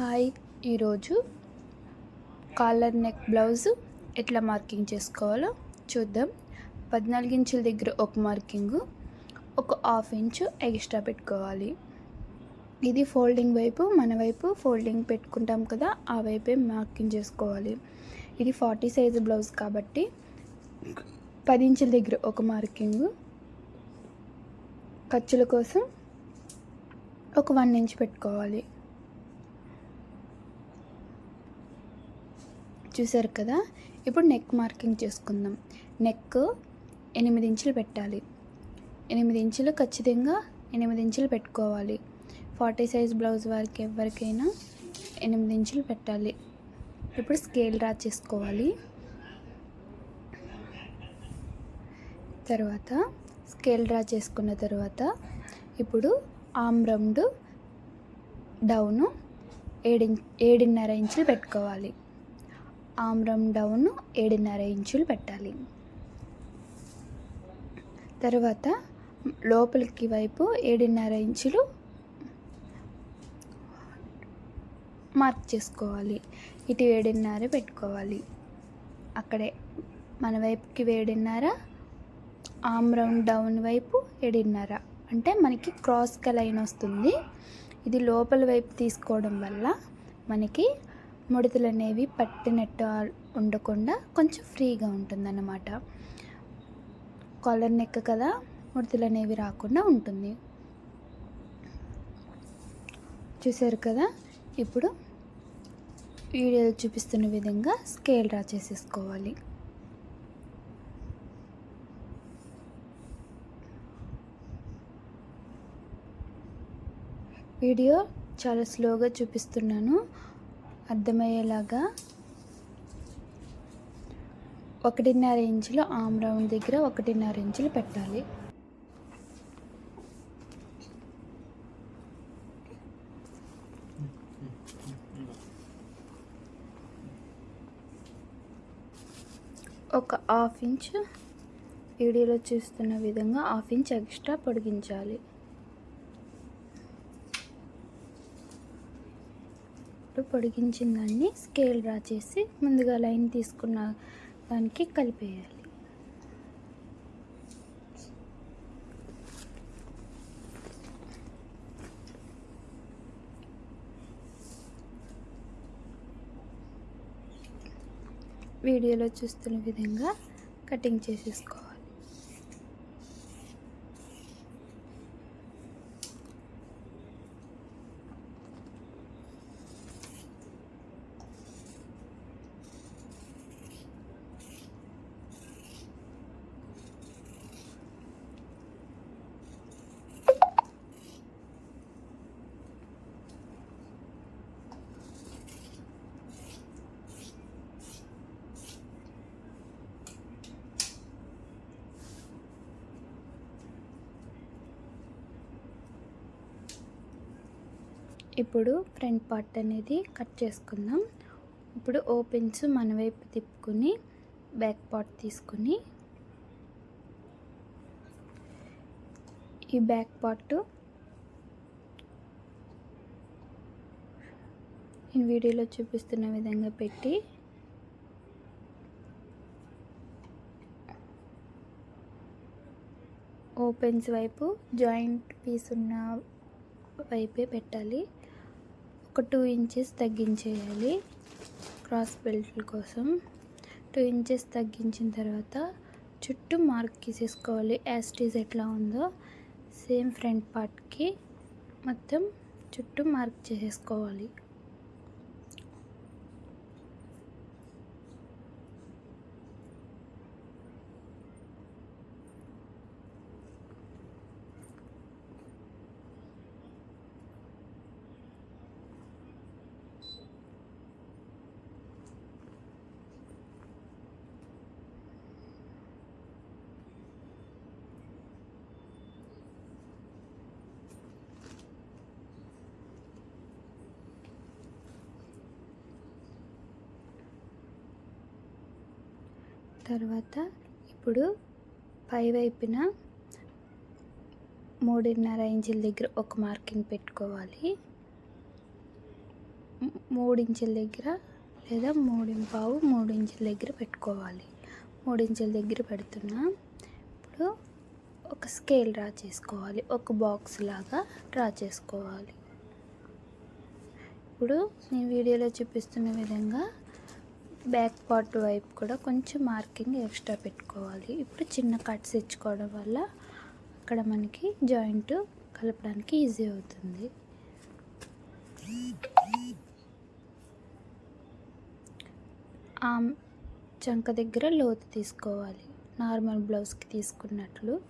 Hi. ఈరోజు collar neck blouse ఎట్లా marking చేసుకోవాలో చూద్దాం. పద్నాలుగు ఇంచుల దగ్గర ఒక మార్కింగ్ ఒక హాఫ్ ఇంచు ఎక్స్ట్రా పెట్టుకోవాలి. ఇది ఫోల్డింగ్ వైపు మన వైపు ఫోల్డింగ్ పెట్టుకుంటాం కదా ఆ వైపే మార్కింగ్ చేసుకోవాలి. ఇది ఫార్టీ సైజు బ్లౌజ్ కాబట్టి పది ఇంచుల దగ్గర ఒక మార్కింగ్ ఖర్చుల కోసం ఒక వన్ ఇంచ్ పెట్టుకోవాలి. చూసారు కదా? ఇప్పుడు నెక్ మార్కింగ్ చేసుకుందాం. నెక్ ఎనిమిది ఇంచులు పెట్టాలి. ఎనిమిది ఇంచులు ఖచ్చితంగా ఎనిమిది ఇంచులు పెట్టుకోవాలి. ఫార్టీ సైజ్ బ్లౌజ్ వారికి ఎవరికైనా ఎనిమిది ఇంచులు పెట్టాలి. ఇప్పుడు స్కేల్ డ్రా చేసుకోవాలి. తర్వాత స్కేల్ డ్రా చేసుకున్న తర్వాత ఇప్పుడు ఆమ్ రౌండ్ డౌను ఏడి ఏడున్నర ఇంచులు పెట్టుకోవాలి. ఆమ్రం డౌన్ ఏడున్నర ఇంచులు పెట్టాలి. తర్వాత లోపలికి వైపు ఏడున్నర ఇంచులు మార్క్ చేసుకోవాలి. ఇటు ఏడున్నర పెట్టుకోవాలి. అక్కడే మన వైపుకి ఏడున్నర ఆమ్ రౌండ్ డౌన్ వైపు ఏడున్నర. అంటే మనకి క్రాస్గా లైన్ వస్తుంది. ఇది లోపల వైపు తీసుకోవడం వల్ల మనకి ముడతలు అనేవి పట్టినట్టు ఉండకుండా కొంచెం ఫ్రీగా ఉంటుందన్నమాట. కాలర్ నెక్ కదా ముడతలు అనేవి రాకుండా ఉంటుంది. చూసారు కదా? ఇప్పుడు వీడియోలో చూపిస్తున్న విధంగా స్కేల్ డ్రా చేసేసుకోవాలి. వీడియో చాలా స్లోగా చూపిస్తున్నాను. అర్థమయ్యేలాగా ఒకటిన్నర ఇంచులు ఆమ్ రౌండ్ దగ్గర ఒకటిన్నర ఇంచులు పెట్టాలి. ఒక హాఫ్ ఇంచ్ వీడియోలో చూస్తున్న విధంగా హాఫ్ ఇంచ్ ఎక్స్ట్రా పొడిగించాలి. పాటు పొడిగించిన దాన్ని స్కేల్ డ్రా చేసి ముందుగా లైన్ తీసుకున్న దానికి కలిపేయాలి. వీడియోలో చూస్తున్న విధంగా కటింగ్ చేసేసుకోవాలి. ఇప్పుడు ఫ్రంట్ పార్ట్ అనేది కట్ చేసుకుందాం. ఇప్పుడు ఓపెన్స్ మన వైపు తిప్పుకొని బ్యాక్ పార్ట్ తీసుకొని ఈ బ్యాక్ పార్ట్ నేను వీడియోలో చూపిస్తున్న విధంగా పెట్టి ఓపెన్స్ వైపు జాయింట్ పీస్ ఉన్న వైపే పెట్టాలి. ఒక టూ ఇంచెస్ తగ్గించేయాలి క్రాస్ బెల్ట్ల కోసం. టూ ఇంచెస్ తగ్గించిన తర్వాత చుట్టూ మార్క్ గీసేసుకోవాలి యాస్టీజ్ ఎట్లా ఉందో సేమ్ ఫ్రంట్ పార్ట్కి మొత్తం చుట్టూ మార్క్ చేసేసుకోవాలి. తర్వాత ఇప్పుడు పై వైపున మూడున్నర ఇంచుల దగ్గర ఒక మార్కింగ్ పెట్టుకోవాలి. మూడించుల దగ్గర లేదా మూడింపావు మూడించుల దగ్గర పెట్టుకోవాలి. మూడించుల దగ్గర పెడుతున్నా ఇప్పుడు ఒక స్కేల్ డ్రా చేసుకోవాలి. ఒక బాక్స్ లాగా డ్రా చేసుకోవాలి. ఇప్పుడు నేను వీడియోలో చూపిస్తున్న విధంగా బ్యాక్ పార్ట్ వైపు కూడా కొంచెం మార్కింగ్ ఎక్స్ట్రా పెట్టుకోవాలి. ఇప్పుడు చిన్న కట్స్ ఇచ్చుకోవడం వల్ల అక్కడ మనకి జాయింట్ కలపడానికి ఈజీ అవుతుంది. ఆ చంక దగ్గర లోతు తీసుకోవాలి. నార్మల్ బ్లౌజ్కి తీసుకున్నట్లు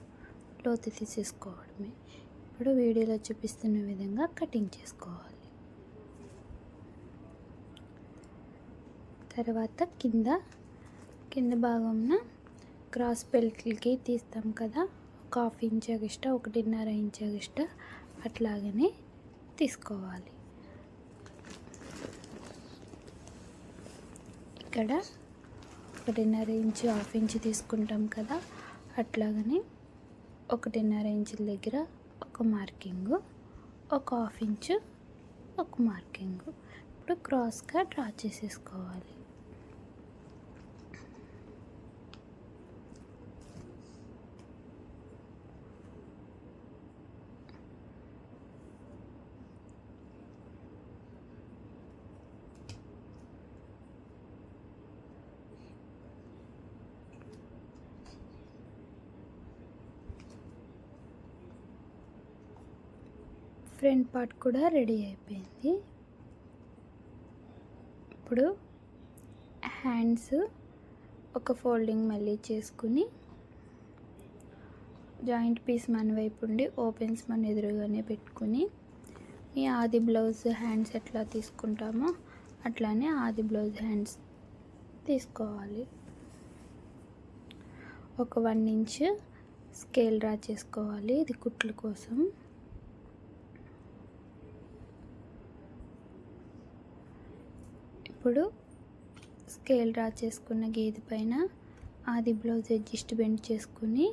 లోతు తీసేసుకోవడమే. ఇప్పుడు వీడియోలో చూపిస్తున్న విధంగా కటింగ్ చేసుకోవాలి. తర్వాత కింద కింద భాగంన క్రాస్ బెల్ట్కి తీస్తాం కదా. ఒక హాఫ్ ఇంచ్ ఎగస్ట్రా ఒకటిన్నర ఇంచ్ ఎగిస్ట అట్లాగనే తీసుకోవాలి. ఇక్కడ ఒకటిన్నర ఇంచు హాఫ్ ఇంచ్ తీసుకుంటాం కదా. అట్లాగనే ఒకటిన్నర ఇంచుల దగ్గర ఒక మార్కింగ్ ఒక హాఫ్ ఇంచు ఒక మార్కింగ్ ఇప్పుడు క్రాస్గా డ్రా చేసేసుకోవాలి. ఫ్రంట్ పార్ట్ కూడా రెడీ అయిపోయింది. ఇప్పుడు హ్యాండ్స్ ఒక ఫోల్డింగ్ మళ్ళీ చేసుకుని జాయింట్ పీస్ మన వైపు ఉండి ఓపెన్స్ మన ఎదురుగానే పెట్టుకుని ఈ ఆది బ్లౌజ్ హ్యాండ్స్ ఎట్లా తీసుకుంటామో అట్లానే ఆది బ్లౌజ్ హ్యాండ్స్ తీసుకోవాలి. ఒక వన్ ఇంచ్ స్కేల్ డ్రా చేసుకోవాలి. ఇది కుట్ల కోసం. ఇప్పుడు స్కేల్ డ్రా చేసుకున్న గీది పైన ఆది బ్లౌజ్ అడ్జస్ట్ బెండ్ చేసుకుని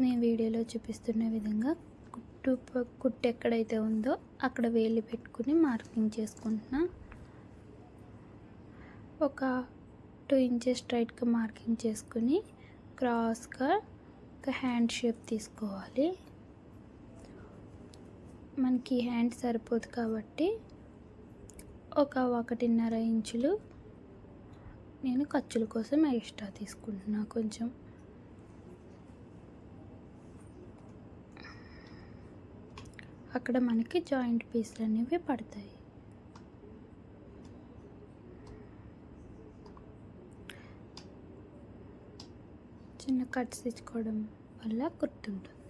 నేను వీడియోలో చూపిస్తున్న విధంగా కుట్టు కుట్టు ఎక్కడైతే ఉందో అక్కడ వేలి పెట్టుకుని మార్కింగ్ చేసుకుంటున్నా. ఒక టూ ఇంచెస్ స్ట్రైట్గా మార్కింగ్ చేసుకుని క్రాస్గా ఒక హ్యాండ్ షేప్ తీసుకోవాలి. మనకి హ్యాండ్ సరిపోదు కాబట్టి ఒక ఒకటిన్నర ఇంచులు నేను ఖర్చుల కోసం ఎక్స్ట్రా తీసుకుంటున్నా కొంచెం. అక్కడ మనకి జాయింట్ పీస్లు అనేవి పడతాయి. చిన్న కట్స్ ఇచ్చుకోవడం వల్ల గుర్తుంటుంది.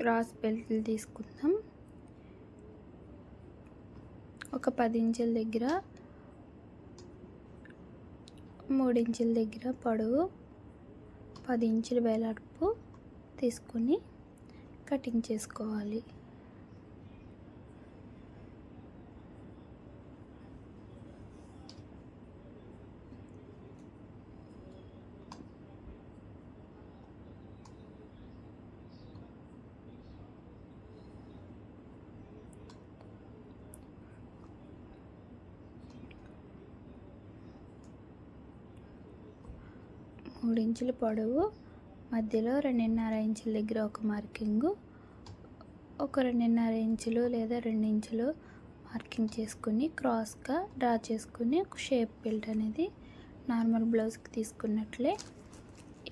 క్రాస్ బెల్ట్లు తీసుకుందాం. ఒక పది ఇంచుల దగ్గర మూడు ఇంచుల దగ్గర పొడవు పది ఇంచుల వేలాడుపు తీసుకొని కటింగ్ చేసుకోవాలి. మూడు ఇంచుల పొడవు మధ్యలో రెండున్నర ఇంచుల దగ్గర ఒక మార్కింగు ఒక రెండున్నర ఇంచులు లేదా రెండు ఇంచులు మార్కింగ్ చేసుకుని క్రాస్గా డ్రా చేసుకుని ఒక షేప్ బెల్ట్ అనేది నార్మల్ బ్లౌజ్కి తీసుకున్నట్లే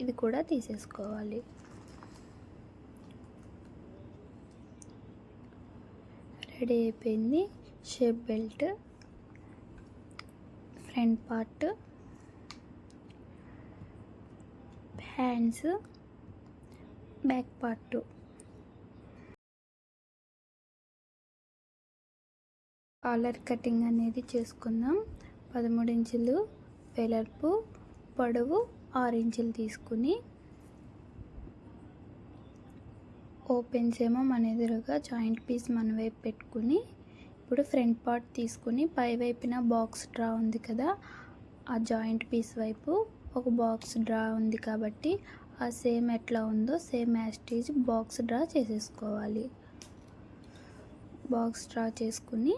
ఇది కూడా తీసేసుకోవాలి. రెడీ అయిపోయింది shape belt. Front part hands back part collar cutting అనేది చేసుకుందాం. పదమూడు ఇంచులు వెలర్పు పొడవు ఆరు ఇంచులు తీసుకుని ఓపెన్స్ ఏమో మన ఎదురుగా జాయింట్ పీస్ మన వైపు పెట్టుకుని ఇప్పుడు ఫ్రంట్ పార్ట్ తీసుకుని పై వైపున బాక్స్ డ్రా ఉంది కదా ఆ జాయింట్ పీస్ వైపు ఒక బాక్స్ డ్రా ఉంది కాబట్టి ఆ సేమ్ ఎట్లా ఉందో same as it is box draw చేసేసుకోవాలి. బాక్స్ డ్రా చేసుకుని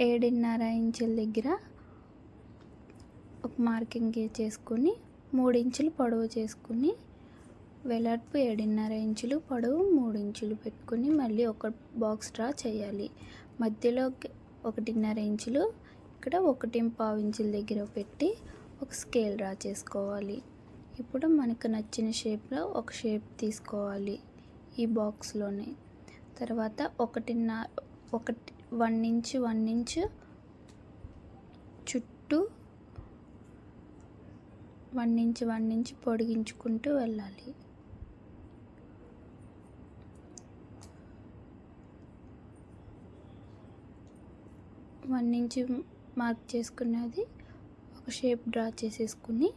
ఏడున్నర ఇంచుల దగ్గర ఒక మార్కింగ్ చేసుకుని మూడు ఇంచులు పొడవు చేసుకుని వెలర్పు ఏడున్నర ఇంచులు పొడవు మూడు ఇంచులు పెట్టుకుని మళ్ళీ ఒక బాక్స్ డ్రా చేయాలి. మధ్యలో ఒకటిన్నర ఇంచులు ఇక్కడ ఒకటి పావు ఇంచుల దగ్గర పెట్టి ఒక స్కేల్ డ్రా చేసుకోవాలి. ఇప్పుడు మనకు నచ్చిన షేప్లో ఒక షేప్ తీసుకోవాలి ఈ బాక్స్లోనే. తర్వాత ఒకటిన్నర ఒకటి వన్ ఇంచ్ వన్ ఇంచ్ చుట్టూ వన్ ఇంచ్ వన్ ఇంచ్ పొడిగించుకుంటూ వెళ్ళాలి. వన్ ఇంచ్ మార్క్ చేసుకున్నది. ఒక షేప్ డ్రా చేసేసుకుని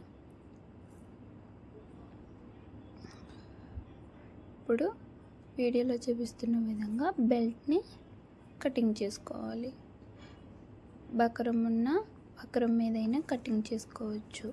ఇప్పుడు వీడియోలో చూపిస్తున్న విధంగా బెల్ట్ని కటింగ్ చేసుకోవాలి. బకరం ఉన్న బకరం మీదైనా కటింగ్ చేసుకోవచ్చు.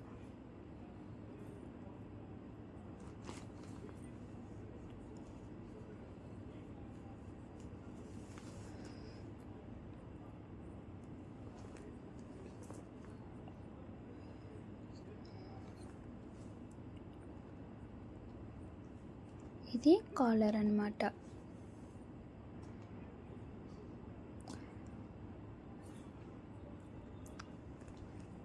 ఇది కాలర్ అన్నమాట.